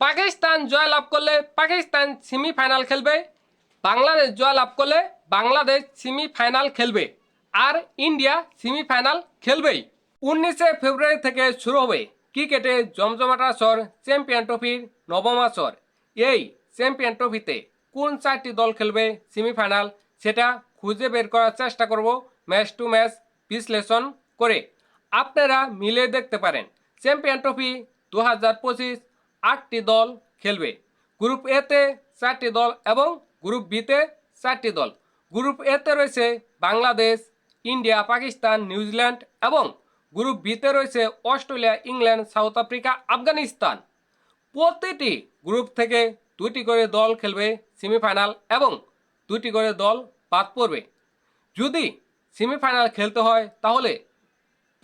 পাকিস্তান জয় লাভ করলে পাকিস্তান সেমিফাইনাল খেলবে, বাংলাদেশ জয় লাভ করলে বাংলাদেশ সেমিফাইনাল খেলবে, আর ইন্ডিয়া সেমিফাইনাল খেলবেই। উনিশে ফেব্রুয়ারি থেকে শুরু হবে ক্রিকেটে জমজমাট আসর, চ্যাম্পিয়ন ট্রফির নবম আসর। এই চ্যাম্পিয়ন ট্রফিতে কোন চারটি দল খেলবে সেমিফাইনাল সেটা খুঁজে বের করার চেষ্টা করব ম্যাচ টু ম্যাচ বিশ্লেষণ করে। আপনারা মিলে দেখতে পারেন। চ্যাম্পিয়ন ট্রফি দু হাজার পঁচিশ আটটি দল খেলবে। গ্রুপ এতে চারটি দল এবং গ্রুপ বিতে চারটি দল। গ্রুপ এতে রয়েছে Bangladesh, India, Pakistan, New Zealand এবং গ্রুপ বিতে রয়েছে Australia, England, South Africa, Afghanistan. প্রতিটি গ্রুপ থেকে দুটি করে দল খেলবে সেমিফাইনাল এবং দুটি করে দল বাদ পড়বে। যদি সেমিফাইনাল খেলতে হয়, তাহলে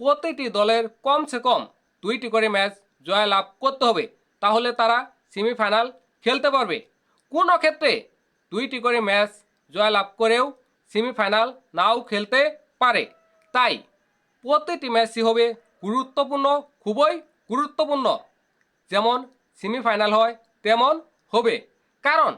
প্রতিটি দলের কমসে কম দুইটি করে ম্যাচ জয় লাভ করতে হবে। তাহলে তারা সেমিফাইনাল খেলতে পারবে। কোনো ক্ষেত্রে দুইটি করে ম্যাচ জয় লাভ করেও সেমিফাইনাল নাও খেলতে পারে। তাই প্রতিটি ম্যাচই হবে গুরুত্বপূর্ণ, খুবই গুরুত্বপূর্ণ। যেমন সেমিফাইনাল হয়, তেমন হবে। কারণ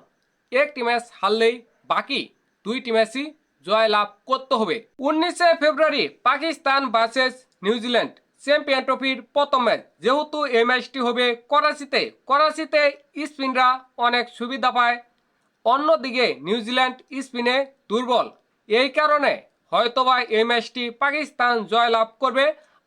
একটি ম্যাচ হারলেই বাকি দুইটি ম্যাচই জয় লাভ করতে হবে। উনিশে February Pakistan versus New Zealand. Champion ট্রফির প্রথম ম্যাচ। যেহেতু এই ম্যাচটি হবে করাচিতে করাচিতে স্পিনরা অনেক সুবিধা পায়। অন্যদিকে নিউজিল্যান্ড স্পিনে দুর্বল। এই কারণে হয়তোবা এই ম্যাচটি পাকিস্তান জয়লাভ করবে।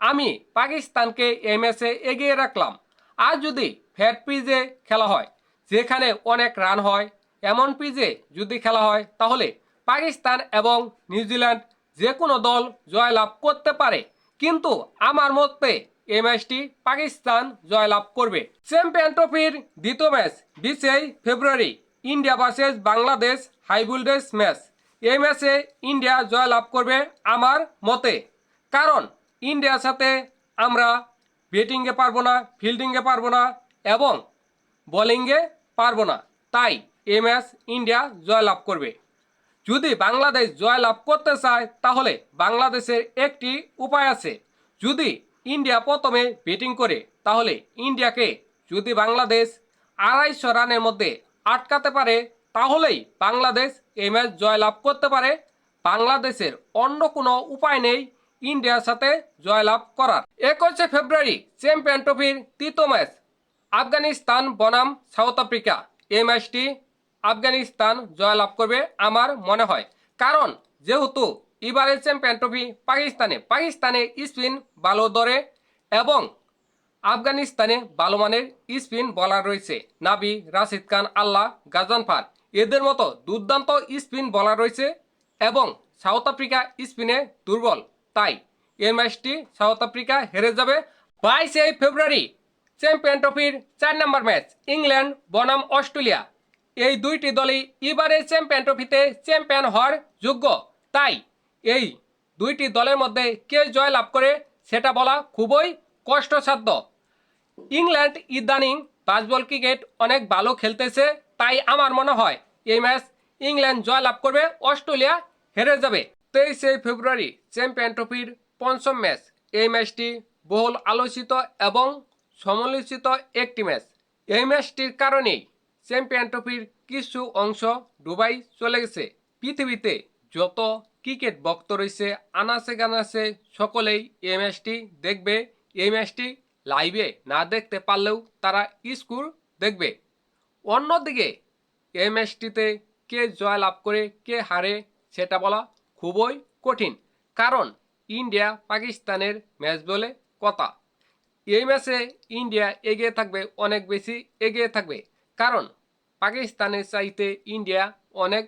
আমি পাকিস্তানকে এই ম্যাচে এগিয়ে রাখলাম। আর যদি ফ্যাট পিজে খেলা হয়, যেখানে অনেক রান হয়, এমন পিজে যদি খেলা হয়, তাহলে পাকিস্তান এবং নিউজিল্যান্ড যে কোনো দল জয়লাভ করতে পারে। কিন্তু আমার মতে এই ম্যাচটি পাকিস্তান জয়লাভ করবে। চ্যাম্পিয়ন ট্রফির দ্বিতীয় ম্যাচ বিশে ফেব্রুয়ারি, ইন্ডিয়া ভার্সেস বাংলাদেশ হাইবুলডেস ম্যাচ। এই ম্যাচে ইন্ডিয়া জয়লাভ করবে আমার মতে। কারণ ইন্ডিয়ার সাথে আমরা ব্যাটিংয়ে পারব না, ফিল্ডিংয়ে পারব না এবং বোলিংয়ে পারব না। তাই এই ম্যাচ ইন্ডিয়া জয়লাভ করবে। যদি বাংলাদেশ জয়লাভ করতে চায়, তাহলে বাংলাদেশের একটি উপায় আছে। যদি ইন্ডিয়া প্রথমে ব্যাটিং করে, তাহলে ইন্ডিয়াকে যদি বাংলাদেশ আড়াইশো রানের মধ্যে আটকাতে পারে, তাহলেই বাংলাদেশ এই ম্যাচ জয়লাভ করতে পারে। বাংলাদেশের অন্য কোনো উপায় নেই ইন্ডিয়ার সাথে জয়লাভ করার। একুশে ফেব্রুয়ারি চ্যাম্পিয়ন ট্রফির তৃতীয় ম্যাচ, আফগানিস্তান বনাম, সাউথ আফ্রিকা। এই ম্যাচটি আফগানিস্তান জয়লাভ করবে আমার মনে হয়। কারণ যেহেতু এবারের চ্যাম্পিয়ন ট্রফি পাকিস্তানে পাকিস্তানে স্পিন ভালো দরে এবং আফগানিস্তানে ভালো মানের স্পিন বলার রয়েছে। নাবি, রাশিদ খান, আল্লাহ গাজানফার এদের মতো দুর্দান্ত স্পিন বলার রয়েছে এবং সাউথ আফ্রিকা স্পিনে দুর্বল। তাই এই ম্যাচটি সাউথ আফ্রিকা হেরে যাবে বাইশে ফেব্রুয়ারি। চ্যাম্পিয়ন ট্রফির চার নম্বর ম্যাচ, ইংল্যান্ড, বনাম, অস্ট্রেলিয়া। এই দুইটি দলই এবারে চ্যাম্পিয়ন ট্রফিতে চ্যাম্পিয়ন হওয়ার যোগ্য। তাই এই দুইটি দলের মধ্যে কে জয় লাভ করে সেটা বলা খুবই কষ্টসাধ্য। ইংল্যান্ড ইদানিং বাসবল ক্রিকেট অনেক ভালো খেলতেছে, তাই আমার মনে হয় এই ম্যাচ ইংল্যান্ড জয় লাভ করবে, অস্ট্রেলিয়া হেরে যাবে। তেইশে ফেব্রুয়ারি চ্যাম্পিয়ন ট্রফির পঞ্চম ম্যাচ। এই ম্যাচটি বহুল আলোচিত এবং সমালোচিত একটি ম্যাচ। এই ম্যাচটির কারণেই চ্যাম্পিয়ন ট্রফির কিছু অংশ ডুবাই চলে গেছে। পৃথিবীতে যত ক্রিকেট ভক্ত রয়েছে আনাসে গানাসে সকলেই এই ম্যাচটি দেখবে। এই ম্যাচটি লাইভে না দেখতে পারলেও তারা স্কুল দেখবে। অন্যদিকে, এই ম্যাচটিতে কে জয় লাভ করে, কে হারে সেটা বলা খুবই কঠিন। কারণ, ইন্ডিয়া পাকিস্তানের ম্যাচ বলে কথা। এই ম্যাচে ইন্ডিয়া এগিয়ে থাকবে, অনেক বেশি এগিয়ে থাকবে। কারণ পাকিস্তানের চাইতে ইন্ডিয়া অনেক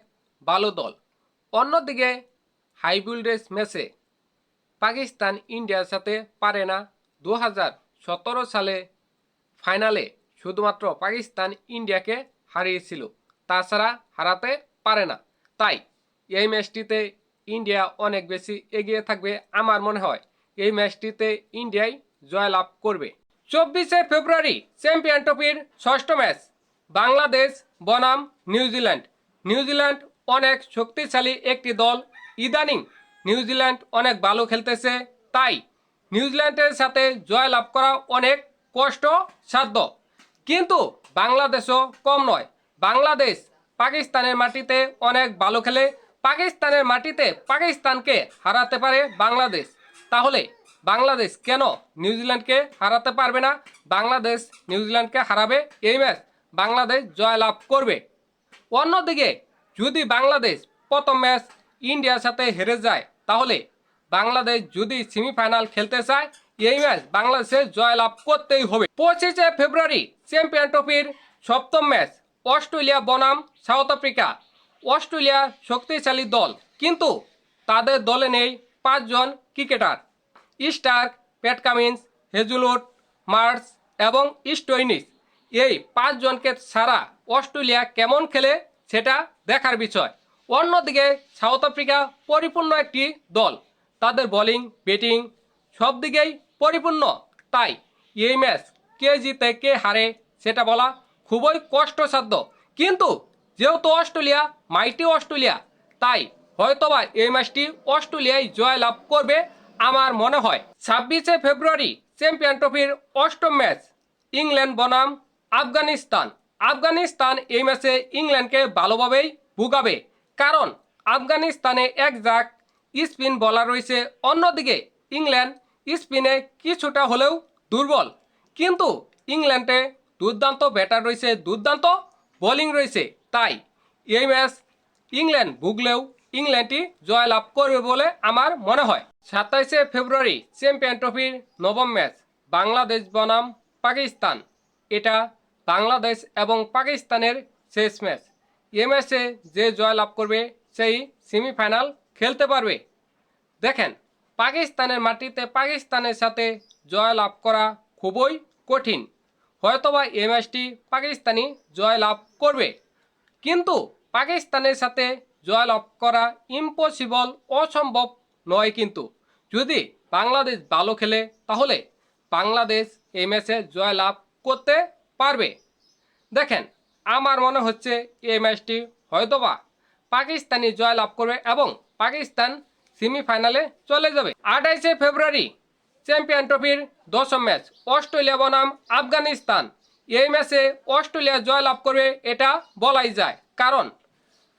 ভালো দল। অন্যদিকে হাইবুলডেস ম্যাচে পাকিস্তান ইন্ডিয়ার সাথে পারে না দু হাজার সতেরো সালে ফাইনালে, শুধুমাত্র পাকিস্তান ইন্ডিয়াকে হারিয়েছিল, তাছাড়া হারাতে পারে না। তাই এই ম্যাচটিতে ইন্ডিয়া অনেক বেশি এগিয়ে থাকবে আমার মনে হয়। এই ম্যাচটিতে ইন্ডিয়াই জয়লাভ করবে। চব্বিশে ফেব্রুয়ারি চ্যাম্পিয়ন ট্রফির ষষ্ঠ ম্যাচ। বাংলাদেশ, বনাম নিউজিল্যান্ড নিউজিল্যান্ড অনেক শক্তিশালী একটি দল। ইদানিং নিউজিল্যান্ড অনেক ভালো খেলতেছে। তাই নিউজিল্যান্ডের সাথে জয় লাভ করা অনেক কষ্ট সাধ্য কিন্তু বাংলাদেশও কম নয়। বাংলাদেশ পাকিস্তানের মাটিতে অনেক ভালো খেলে। পাকিস্তানের মাটিতে পাকিস্তানকে হারাতে পারে বাংলাদেশ। তাহলে বাংলাদেশ কেন নিউজিল্যান্ডকে হারাতে পারবে না? বাংলাদেশ নিউজিল্যান্ডকে হারাবে এই ম্যাচ। বাংলাদেশ জয়লাভ করবে। অন্যদিকে, যদি বাংলাদেশ প্রথম ম্যাচ ইন্ডিয়ার সাথে হেরে যায়, তাহলে বাংলাদেশ যদি সেমিফাইনাল খেলতে চায়, এই ম্যাচ বাংলাদেশের জয়লাভ করতেই হবে। পঁচিশে ফেব্রুয়ারি চ্যাম্পিয়ন ট্রফির সপ্তম ম্যাচ, অস্ট্রেলিয়া বনাম, সাউথ আফ্রিকা। অস্ট্রেলিয়া শক্তিশালী দল, কিন্তু তাদের দলে নেই পাঁচজন cricketer. Starc, Pat Cummins, Hazlewood, Marsh এবং স্টোইনিস। এই পাঁচজনকে ছাড়া অস্ট্রেলিয়া কেমন খেলে সেটা দেখার বিষয়। অন্যদিকে সাউথ আফ্রিকা পরিপূর্ণ একটি দল। তাদের বোলিং ব্যাটিং সব দিকেই পরিপূর্ণ। তাই এই ম্যাচ কে জিতে কে হারে সেটা বলা খুবই কষ্টসাধ্য। কিন্তু যেহেতু অস্ট্রেলিয়া মাইটি অস্ট্রেলিয়া, তাই হয়তোবা এই ম্যাচটি অস্ট্রেলিয়ায় জয় লাভ করবে আমার মনে হয়। ছাব্বিশে ফেব্রুয়ারি চ্যাম্পিয়ন ট্রফির অষ্টম ম্যাচ ইংল্যান্ড বনাম আফগানিস্তান। আফগানিস্তান এই ম্যাচে ইংল্যান্ডকে ভালোভাবেই ভুগাবে। কারণ আফগানিস্তানে এক জাক স্পিন বলার রয়েছে, অন্যদিকে ইংল্যান্ড স্পিনে কিছুটা হলেও দুর্বল। কিন্তু ইংল্যান্ডে দুর্দান্ত ব্যাটার রয়েছে, দুর্দান্ত বোলিং রয়েছে। তাই এই ম্যাচ ইংল্যান্ড ভুগলেও ইংল্যান্ডই জয়লাভ করবে বলে আমার মনে হয়। সাতাইশে ফেব্রুয়ারি চ্যাম্পিয়ন ট্রফির নবম ম্যাচ, বাংলাদেশ বনাম, পাকিস্তান। এটা বাংলাদেশ এবং পাকিস্তানের শেষ ম্যাচ। এ ম্যাচে যে জয় লাভ করবে, সেই সেমিফাইনাল খেলতে পারবে। দেখেন, পাকিস্তানের মাটিতে পাকিস্তানের সাথে জয় লাভ করা খুবই কঠিন। হয়তোবা এই ম্যাচটি পাকিস্তানি জয় লাভ করবে। কিন্তু পাকিস্তানের সাথে জয় লাভ করা ইম্পসিবল অসম্ভব নয় কিন্তু। যদি বাংলাদেশ ভালো খেলে, তাহলে বাংলাদেশ এই ম্যাচে জয় লাভ করতে পারবে। দেখেন, আমার মনে হচ্ছে এই ম্যাচটি হয়তোবা পাকিস্তানি জয় লাভ করবে এবং পাকিস্তান সেমিফাইনালে চলে যাবে। আঠাইশে ফেব্রুয়ারি চ্যাম্পিয়ন ট্রফির দশম ম্যাচ, অস্ট্রেলিয়া বনাম, আফগানিস্তান। এই ম্যাচে অস্ট্রেলিয়া জয় লাভ করবে এটা বলাই যায়, কারণ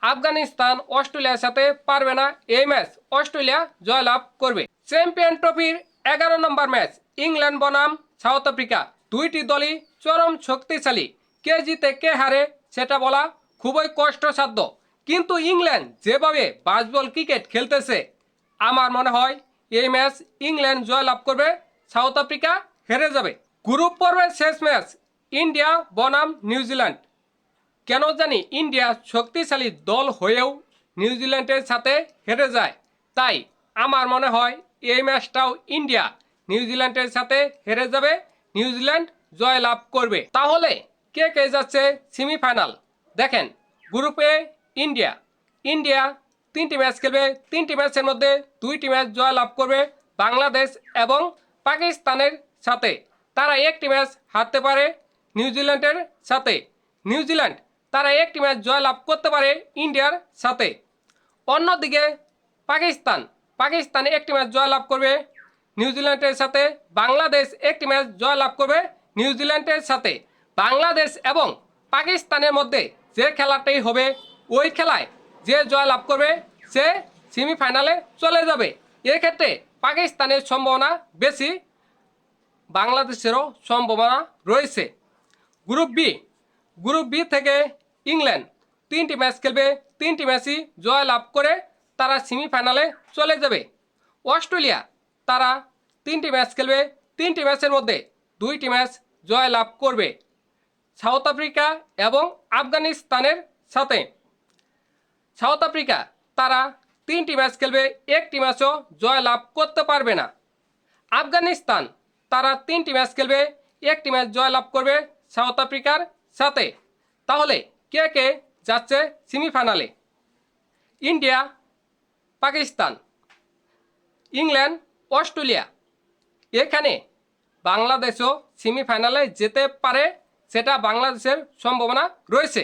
আফগানিস্তান অস্ট্রেলিয়ার সাথে পারবে না। এই ম্যাচ অস্ট্রেলিয়া জয়লাভ করবে। চ্যাম্পিয়ন ট্রফির এগারো নম্বর ম্যাচ, ইংল্যান্ড বনাম, সাউথ আফ্রিকা। দুইটি দলই চরম শক্তিশালী। কে জিতে কে হারে, সেটা বলা খুবই কষ্টসাধ্য। কিন্তু ইংল্যান্ড যেভাবে বাসবল ক্রিকেট খেলতেছে, আমার মনে হয় এই ম্যাচ ইংল্যান্ড জয়লাভ করবে সাউথ আফ্রিকা হেরে যাবে। গ্রুপ পর্বের শেষ ম্যাচ ইন্ডিয়া বনাম নিউজিল্যান্ড কেন জানি ইন্ডিয়া শক্তিশালী দল হয়েও নিউজিল্যান্ডের সাথে হেরে যায়। তাই আমার মনে হয় এই ম্যাচটাও ইন্ডিয়া নিউজিল্যান্ডের সাথে হেরে যাবে। নিউজিল্যান্ড জয় লাভ করবে। তাহলে কে কে যাচ্ছে সেমিফাইনাল দেখেন গ্রুপে ইন্ডিয়া ইন্ডিয়া তিনটি ম্যাচ খেলবে। তিনটি ম্যাচের মধ্যে দুইটি ম্যাচ জয় লাভ করবে বাংলাদেশ এবং পাকিস্তানের সাথে। তারা একটি ম্যাচ হারতে পারে নিউজিল্যান্ডের সাথে। নিউজিল্যান্ড তারা একটি ম্যাচ জয় লাভ করতে পারে ইন্ডিয়ার সাথে। অন্যদিকে পাকিস্তান পাকিস্তান একটি ম্যাচ জয় লাভ করবে নিউজিল্যান্ডের সাথে বাংলাদেশ একটি ম্যাচ জয় লাভ করবে নিউজিল্যান্ডের সাথে বাংলাদেশ এবং পাকিস্তানের মধ্যে যে খেলাটাই হবে, ওই খেলায় যে জয় লাভ করবে, সে সেমিফাইনালে চলে যাবে। এক্ষেত্রে পাকিস্তানের সম্ভাবনা বেশি, বাংলাদেশেরও সম্ভাবনা রয়েছে। গ্রুপ বি গ্রুপ বি থেকে ইংল্যান্ড তিনটি ম্যাচ খেলবে, তিনটি ম্যাচই জয় লাভ করে তারা সেমিফাইনালে চলে যাবে। অস্ট্রেলিয়া, তারা তিনটি ম্যাচ খেলবে, তিনটি ম্যাচের মধ্যে দুইটি ম্যাচ জয় লাভ করবে সাউথ আফ্রিকা এবং আফগানিস্তানের সাথে। সাউথ আফ্রিকা তারা তিনটি ম্যাচ খেলবে, একটি ম্যাচও জয় লাভ করতে পারবে না। আফগানিস্তান তারা তিনটি ম্যাচ খেলবে, একটি ম্যাচ জয় লাভ করবে সাউথ আফ্রিকার সাথে। তাহলে কে কে যাচ্ছে সেমিফাইনালে? India, Pakistan, England, Australia. এখানে বাংলাদেশও সেমিফাইনালে যেতে পারে সেটা বাংলাদেশের সম্ভাবনা রয়েছে।